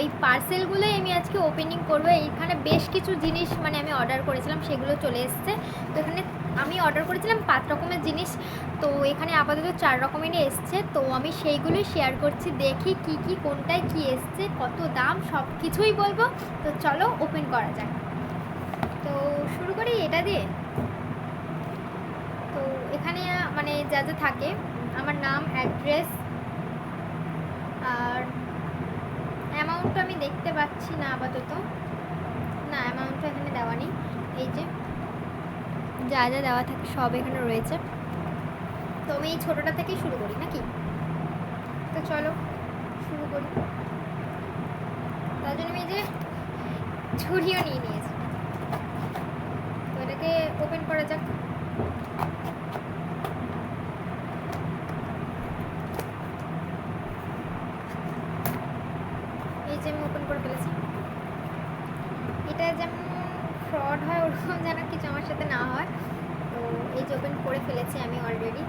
এই পার্সেলগুলোই আমি আজকে ওপেনিং করব। এইখানে বেশ কিছু জিনিস মানে আমি অর্ডার করেছিলাম, সেগুলো চলে এসছে। তো এখানে আমি অর্ডার করেছিলাম পাঁচ রকমের জিনিস। তো এখানে আপাতত চার রকমেরই এসছে। তো আমি সেইগুলোই শেয়ার করছি, দেখি কি কি, কোনটায় কি এসছে, কত দাম সব কিছুই বলব। তো চলো ওপেন করা যাক। তো শুরু করি এটা দিয়ে। তো এখানে মানে যা যা থাকে, আমার নাম অ্যাড্রেস আর অ্যামাউন্টটা আমি দেখতে পাচ্ছি না আপাতত। না অ্যামাউন্টটা এখানে দেওয়া নেই। এই যে, যা যা দেওয়া থাকে সব এখানে রয়েছে। তো আমি এই ছোটোটা থেকেই শুরু করি, নাকি? তো চলো, শুরু করি। তার জন্য আমি যে ছুরিও নিয়ে নিয়েছি। তো এটাকে ওপেন করা যাক এই যে আমি ওপেন করে ফেলেছি এটা যেমন ফ্রড হয় ওরকম যেন কিছু আমার সাথে না হয় তো এই যে ওপেন করে ফেলেছি আমি অলরেডি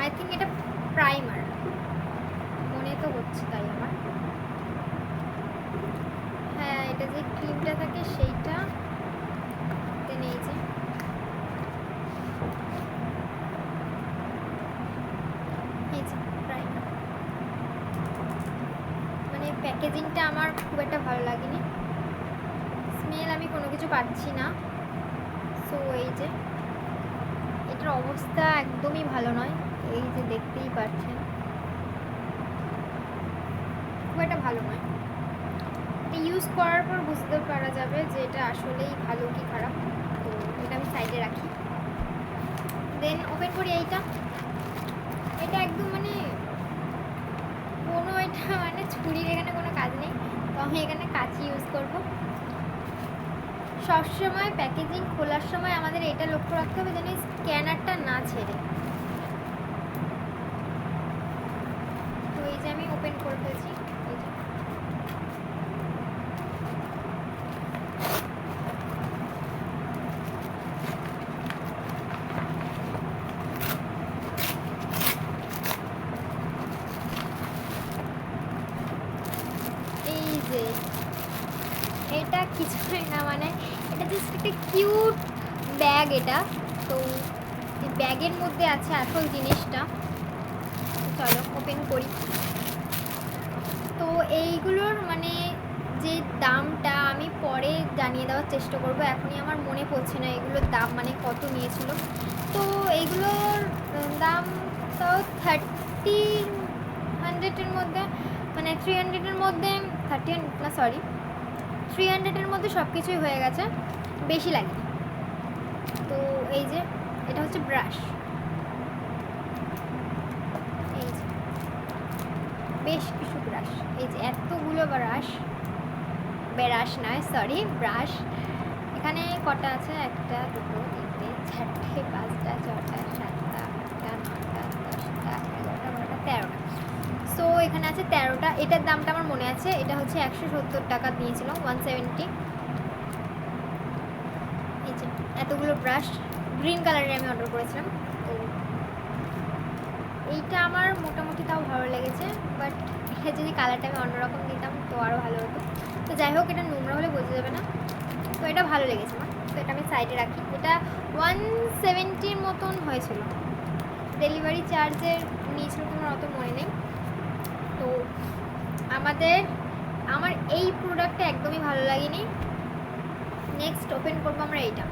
আই থিঙ্ক এটা প্রাইমার মনে তো হচ্ছে তাই আমার। হ্যাঁ এটা যে ক্রিমটা থাকে সেইটা। দেন এই যে। প্রাইমার মানে প্যাকেজিংটা আমার খুব একটা ভালো লাগেনি। স্মেল আমি কোনো কিছু পাচ্ছি না। সো এই যে, এটার অবস্থা একদমই ভালো নয়। এই যে দেখতেই পাচ্ছেন। খুব একটা ভালো নয়। ইউজ করার পর বুঝতে পারা যাবে যে এটা আসলেই ভালো কি খারাপ। তো এটা আমি সাইডে রাখি। দেন ওপেন করি এইটা। এটা একদম মানে কোনো এটা মানে ছুরির এখানে কোনো কাজ নেই। তো আমি এখানে কাঁচি ইউজ করব। সবসময় প্যাকেজিং খোলার সময় আমাদের এটা লক্ষ্য রাখতে হবে যেন স্ক্যানারটা না ছেড়ে। তো এই যে আমি ওপেন করে ফেলছি। এই যে। এটা কিছুই না মানে এটা জাস্ট একটা কিউট ব্যাগ এটা। তো ব্যাগের মধ্যে আছে আসল জিনিসটা। চলো ওপেন করি। তো এইগুলোর মানে যে দামটা আমি পরে জানিয়ে দেওয়ার চেষ্টা করব, এখনই আমার মনে পড়ছে না এগুলোর দাম মানে কত নিয়েছিল। তো এইগুলোর দাম তাও থার্টি হান্ড্রেডের মধ্যে মানে থ্রি হান্ড্রেডের মধ্যে থার্টি হান্ড্রেড না সরি থ্রি হান্ড্রেডের মধ্যে সব কিছুই হয়ে গেছে, বেশি লাগে তো এই যে, এটা হচ্ছে ব্রাশ এই যে, বেশ কিছু ব্রাশ এই যে এতগুলো ব্রাশ ব্রাশ নয় সরি ব্রাশ এখানে কটা আছে? একটা, দুটো, তিনটে, চারটে, পাঁচটা, ছটা সাতটা এখানে আছে তেরোটা। এটার দামটা আমার মনে আছে, এটা হচ্ছে একশো সত্তর টাকা দিয়েছিল ওয়ান সেভেন্টি এতগুলো ব্রাশ গ্রিন কালারের আমি অর্ডার করেছিলাম। তো এইটা আমার মোটামুটি তাও ভালো লেগেছে বাট এটা যদি কালারটা আমি অন্যরকম দিতাম, তো আরও ভালো হতো। তো যাই হোক, এটা নোংরা হলে বোঝা যাবে না। তো এটা ভালো লেগেছে আমার। তো এটা আমি সাইডে রাখি। এটা ওয়ান সেভেন্টির মতন হয়েছিল। ডেলিভারি চার্জের নিয়েছিল তোমার অত মনে নেই। তো আমাদের, আমার এই প্রোডাক্টটা একদমই ভালো লাগেনি। নেক্সট ওপেন করব আমরা এইটা।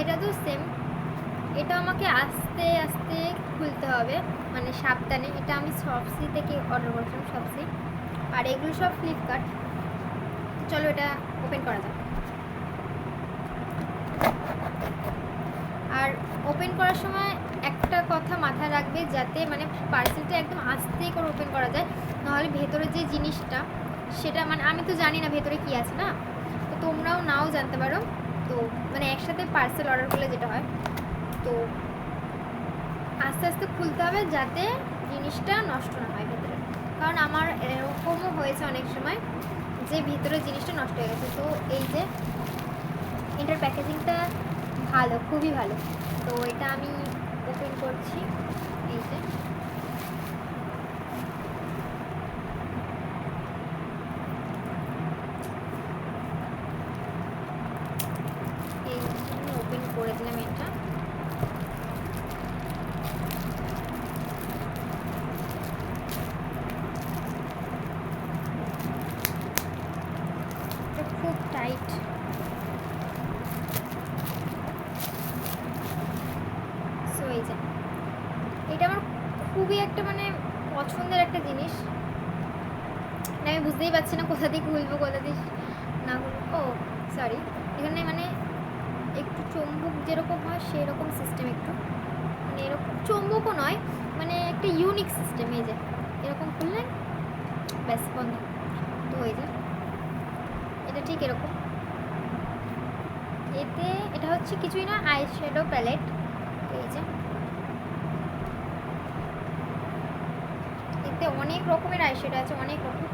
এটা তো সেম এটা আমাকে আস্তে আস্তে খুলতে হবে। মানে সাবধানে। এটা আমি শপসি থেকে অর্ডার করেছিলাম শপসি আর এগুলো সব ফ্লিপকার্ট চলো এটা ওপেন করা যাক আর ওপেন করার সময় একটা কথা মাথায় রাখবে যাতে মানে পার্সেলটা একদম আস্তে করে ওপেন করা যায়। নাহলে ভেতরে যে জিনিসটা, সেটা মানে আমি তো জানি না ভেতরে কি আছে না? তো তোমরাও নাও জানতে পারো। তো মানে একসাথে পার্সেল অর্ডার করলে যেটা হয়, তো আস্তে আস্তে খুলতে হবে যাতে জিনিসটা নষ্ট না হয় ভেতরে। কারণ আমার এরকমও হয়েছে অনেক সময় যে ভিতরে জিনিসটা নষ্ট হয়ে গেছে। তো এই যে, এটার প্যাকেজিংটা ভালো, খুবই ভালো। তো এটা আমি ওপেন করছি। এই যে। ওপেন করে দিলাম এটা। খুব টাইট সো এই যে এটা আমার খুবই একটা মানে পছন্দের একটা জিনিস। না আমি বুঝতেই পারছি না কোথা দিয়ে খুলবো কোথা দিয়ে না খুলবো ও সরি এখানে মানে একটু চুম্বক যেরকম হয় সেরকম সিস্টেম একটু। মানে এরকম চুম্বকও নয় মানে একটা ইউনিক সিস্টেম এই যে। এরকম খুললেন ব্যাস, বন্ধ। তো এই যে, এটা ঠিক এরকম। এতে, এটা হচ্ছে কিছুই না আই শ্যাডো প্যালেট এই যে এতে অনেক রকমের আইশ্যাডো আছে, অনেক রকম।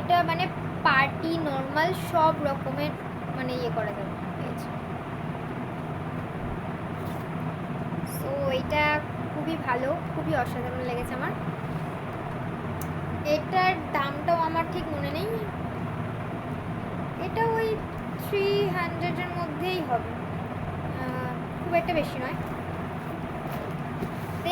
এটা মানে পার্টি, নর্মাল সব রকমের মানে ইয়ে করা যাবে। সো এটা খুবই ভালো, খুবই অসাধারণ লেগেছে আমার। এটার দামটাও আমার ঠিক মনে নেই। এটা ওই থ্রি হান্ড্রেডের মধ্যেই হবে। খুব একটা বেশি নয়।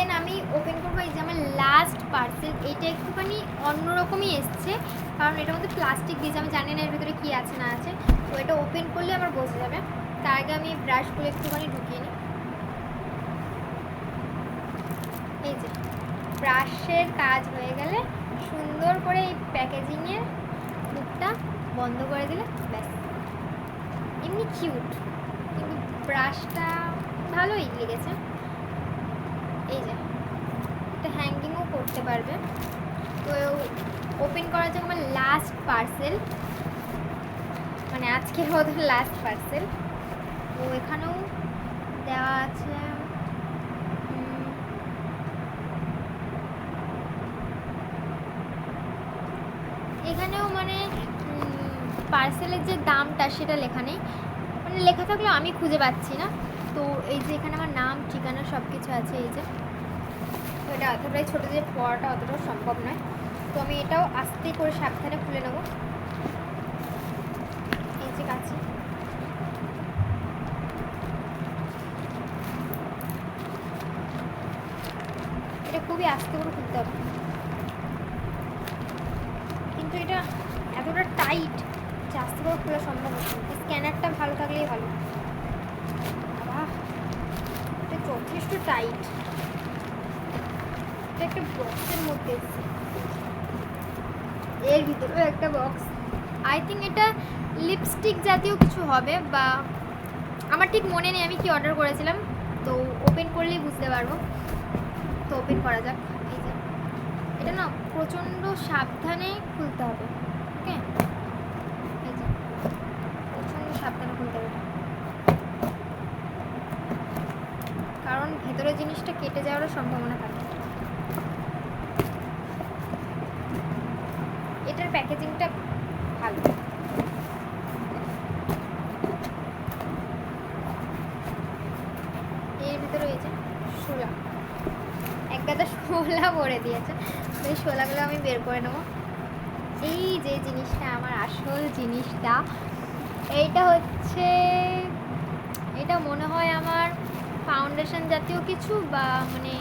দেন আমি ওপেন করব, এই যে আমার লাস্ট পার্সেল এইটা একটুখানি অন্যরকমই এসছে, কারণ এটার মধ্যে প্লাস্টিক দিয়েছে আমি জানি না এর ভিতরে কী আছে, না আছে, তো এটা ওপেন করলে আমার বোঝা যাবে। তার আগে আমি ব্রাশগুলো একটুখানি ঢুকিয়ে নিই। এই যে ব্রাশের কাজ হয়ে গেলে সুন্দর করে এই প্যাকেজিংয়ের মুখটা বন্ধ করে দিলে, ব্যাস। এমনি কিউট কিন্তু ব্রাশটা ভালোই লেগেছে। এই যে, এটা হ্যাঙ্গিংও করতে পারবে। তো ওপেন করা যাক আমার লাস্ট পার্সেল মানে আজকের মতো লাস্ট পার্সেল তো এখানেও দেওয়া আছে এখানেও মানে পার্সেলের যে দামটা সেটা লেখা নেই। মানে লেখা থাকলেও আমি খুঁজে পাচ্ছি না। তো এই যে এখানে আমার নাম, ঠিকানা সব কিছু আছে এই যে। তো এটা অতটাই ছোটো যে পড়াটা অতটাও সম্ভব নয়। তো আমি এটাও আস্তে করে সাবধানে খুলে নেব। এই যে কাছে। এটা খুবই আস্তে করে খুলতে হবে। কিন্তু এটা এতটা টাইট যে আস্তে করে খোলা সম্ভব হচ্ছে স্ক্যানারটা ভালো থাকলেই ভালো। যথেষ্ট টাইট একটা বক্সের মধ্যে এর ভিতরেও একটা বক্স আই থিঙ্ক এটা লিপস্টিক জাতীয় কিছু হবে, বা আমার ঠিক মনে নেই, আমি কি অর্ডার করেছিলাম। তো ওপেন করলেই বুঝতে পারব। তো ওপেন করা যাক। এই যে, এটা না প্রচণ্ড সাবধানে খুলতে হবে ওকে এই যে প্রচণ্ড সাবধানে খুলতে হবে এটা। কারণ ভেতরে জিনিসটা কেটে যাওয়ারও সম্ভাবনা থাকে। এটার প্যাকেজিংটা ভালো। এর ভিতরে এই যে শোলা এক গাদা শোলা ভরে দিয়েছে। এই শোলাগুলো আমি বের করে নেব। এই যে জিনিসটা, আমার আসল জিনিসটা, এইটা হচ্ছে, এটা মনে হয় আমার ফাউন্ডেশন জাতীয় কিছু বা মানে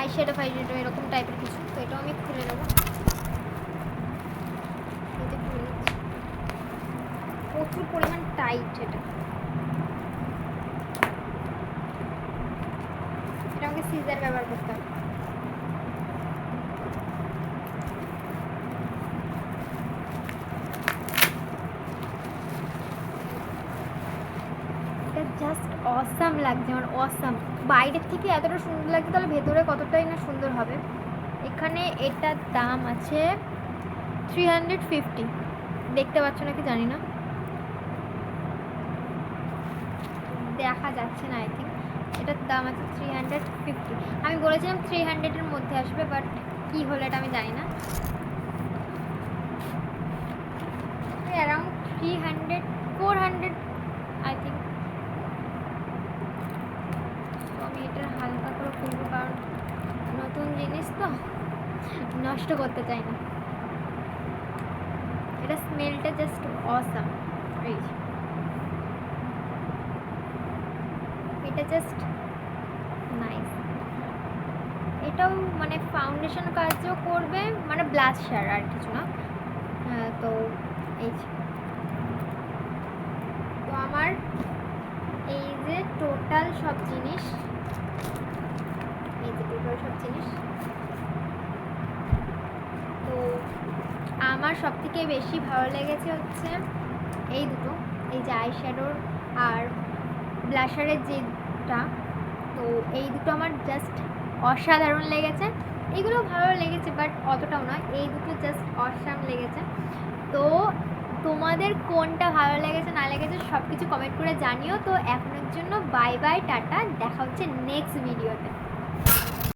আইশ্যাডো ফাইশ্যাডো এরকম টাইপের কিছু, তো এটাও আমি খুলে নেব। প্রচুর পরিমাণ টাইট এটা। এটা আমাকে সিজার ব্যবহার করতে হবে এটা জাস্ট অসাম লাগছে, আমার অসাম বাইরের থেকে এতটা সুন্দর লাগছে, তাহলে ভেতরে কতটাই না সুন্দর হবে? এখানে এটার দাম আছে থ্রি হান্ড্রেড ফিফটি দেখতে পাচ্ছ নাকি? জানি না। দেখা যাচ্ছে না আই থিঙ্ক এটার দাম আছে থ্রি হান্ড্রেড ফিফটি আমি বলেছিলাম থ্রি হান্ড্রেডের মধ্যে আসবে বাট কী হলো এটা আমি জানি না। Around three hundred four hundred I কারণ নতুন জিনিস তো নষ্ট করতে চাই না। এটা স্মেলটা জাস্ট অসাম এটা জাস্ট নাইস এটাও মানে ফাউন্ডেশন কাজও করবে মানে ব্লাশার আর কিছু না। আহ, তো এই। তো আমার এই যে টোটাল সব জিনিস যে সব জিনিস। তো আমার সব থেকে বেশি ভালো লেগেছে হচ্ছে এই দুটো, এই যে আই শ্যাডোর আর ব্লাশারের যেটা, তো এই দুটো আমার জাস্ট অসাধারণ লেগেছে। এগুলো ভালো লেগেছে বাট অতটাও নয়, এই দুটো জাস্ট অসাম লেগেছে। তো তোমাদের কোনটা ভালো লেগেছে, না লেগেছে সব কিছু কমেন্ট করে জানিও। তো এখনের জন্য বাই বাই টাটা, দেখা হচ্ছে নেক্সট ভিডিওতে